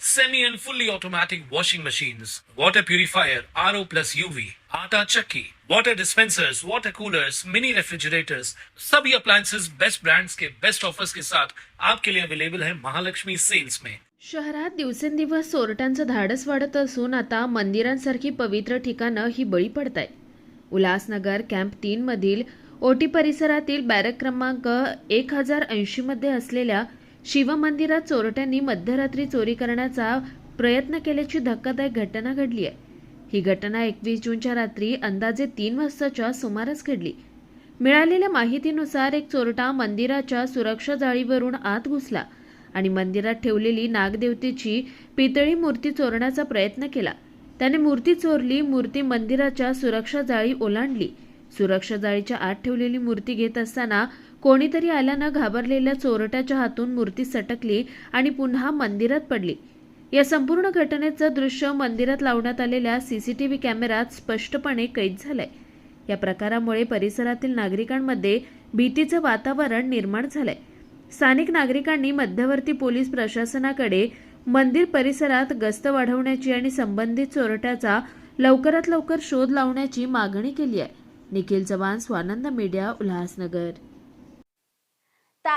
semi and fully automatic washing machines, water purifier, RO plus UV, आटा चक्की, water dispensers, water coolers, mini refrigerators, सभी appliances. Best brands के best offers के साथ आपके लिए अवेलेबल है महालक्ष्मी सेल्स में शहरात दिवसेंदिवस चोरट्यांचं धाडस वाढत असून आता मंदिरांसारखी पवित्र ठिकाणं ही बळी पडत उल्हासनगर कॅम्प तीन मधील ओटी परिसरातील बॅरक क्रमांक एक हजार ऐंशीमध्ये असलेल्या शिवमंदिरात चोरट्यांनी मध्यरात्री चोरी करण्याचा प्रयत्न केल्याची धक्कादायक घटना घडली आहे. ही घटना एकवीस जूनच्या रात्री अंदाजे तीन वाजताच्या सुमारास घडली. मिळालेल्या माहितीनुसार एक चोरटा मंदिराच्या सुरक्षा जाळीवरून आत घुसला आणि मंदिरात ठेवलेली नागदेवतेची पितळी मूर्ती चोरण्याचा प्रयत्न केला. त्याने मूर्ती चोरली मूर्ती मंदिराच्या सुरक्षा जाळी ओलांडली. सुरक्षा जाळीच्या आत ठेवलेली मूर्ती घेत असताना कोणीतरी आल्यानं घाबरलेल्या चोरट्याच्या हातून मूर्ती सटकली आणि पुन्हा मंदिरात पडली. या संपूर्ण घटनेचं दृश्य मंदिरात लावण्यात आलेल्या सीसीटीव्ही कॅमेऱ्यात स्पष्टपणे कैद झालंय. या प्रकारामुळे परिसरातील नागरिकांमध्ये भीतीचं वातावरण निर्माण झालंय. स्थानिक नागरिकांनी मध्यवर्ती पोलीस प्रशासनाकडे मंदिर परिसरात गस्त वाढवण्याची आणि संबंधित चोरट्याचा लवकरात लवकर शोध लावण्याची मागणी केली आहे. निखिल चव्हाण स्वानंद मीडिया उल्हासनगर.